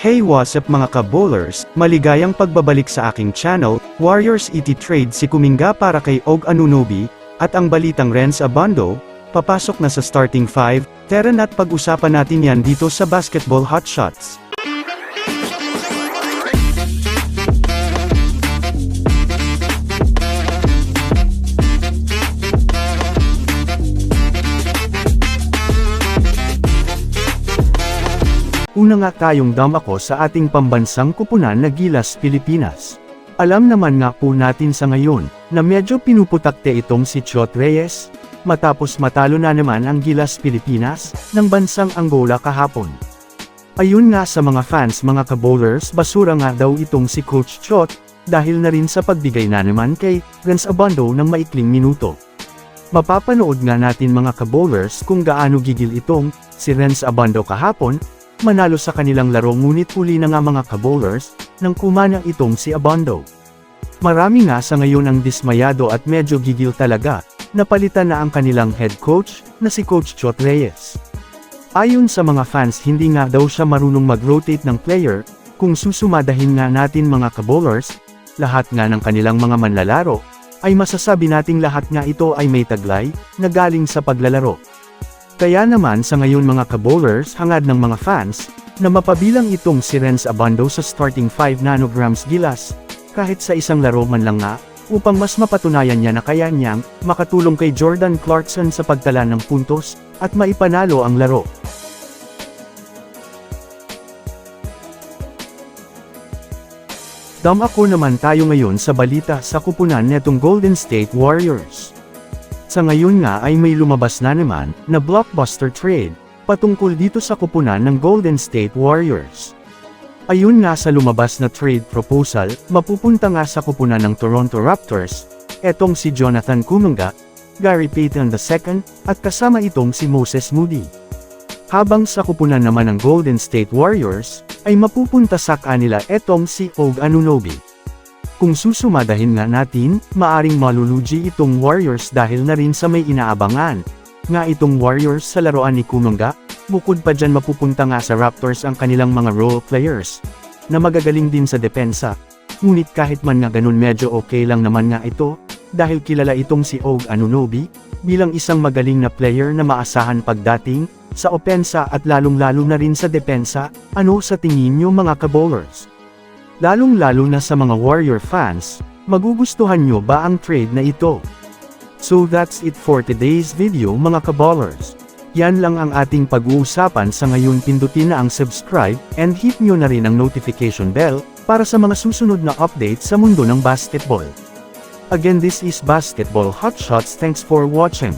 Hey what's up mga ka-bowlers, maligayang pagbabalik sa aking channel, Warriors ET Trade si Kuminga para kay Og Anunobi, at ang balitang Renz Abando, papasok na sa starting 5, tara na't pag-usapan natin yan dito sa Basketball Hotshots. Una nga tayong damako sa ating pambansang kupunan na Gilas, Pilipinas. Alam naman nga po natin sa ngayon, na medyo pinuputakte itong si Chot Reyes, matapos matalo na naman ang Gilas, Pilipinas, ng bansang Angola kahapon. Ayun nga sa mga fans mga kabowlers basura nga daw itong si Coach Chot, dahil na rin sa pagbigay na naman kay Renz Abando ng maikling minuto. Mapapanood nga natin mga kabowlers kung gaano gigil itong si Renz Abando kahapon, manalo sa kanilang laro ngunit huli na nga mga kabowlers, nang kumana itong si Abando. Marami nga sa ngayon ang dismayado at medyo gigil talaga, napalitan na ang kanilang head coach, na si Coach Chot Reyes. Ayon sa mga fans hindi nga daw siya marunong mag-rotate ng player, kung susumadahin nga natin mga kabowlers, lahat nga ng kanilang mga manlalaro, ay masasabi nating lahat nga ito ay may taglay, na galing sa paglalaro. Kaya naman sa ngayon mga kabowlers hangad ng mga fans, na mapabilang itong si Renz Abando sa starting 5 nanograms gilas, kahit sa isang laro man lang nga, upang mas mapatunayan niya na kaya niyang makatulong kay Jordan Clarkson sa pagtala ng puntos, at maipanalo ang laro. Dam ako naman tayo ngayon sa balita sa kupunan netong Golden State Warriors. Sa ngayon nga ay may lumabas na naman, na blockbuster trade, patungkol dito sa kupunan ng Golden State Warriors. Ayun nga sa lumabas na trade proposal, mapupunta nga sa kupunan ng Toronto Raptors, etong si Jonathan Kuminga, Gary Payton II, at kasama itong si Moses Moody. Habang sa kupunan naman ng Golden State Warriors, ay mapupunta sa kanila etong si Og Anunoby. Kung susumadahin nga natin, maaring malulugi itong Warriors dahil na rin sa may inaabangan. Nga itong Warriors sa laruan ni Kuminga, bukod pa dyan mapupunta nga sa Raptors ang kanilang mga role players, na magagaling din sa depensa. Ngunit kahit man nga ganun medyo okay lang naman nga ito, dahil kilala itong si Og Anunoby, bilang isang magaling na player na maasahan pagdating, sa opensa at lalong-lalo na rin sa depensa, ano sa tingin nyo mga kabowlers? Lalong-lalo na sa mga Warrior fans, magugustuhan nyo ba ang trade na ito? So that's it for today's video mga kabowlers. Yan lang ang ating pag-uusapan sa ngayon pindutin na ang subscribe, and hit nyo na rin ang notification bell, para sa mga susunod na update sa mundo ng basketball. Again this is Basketball Hotshots thanks for watching.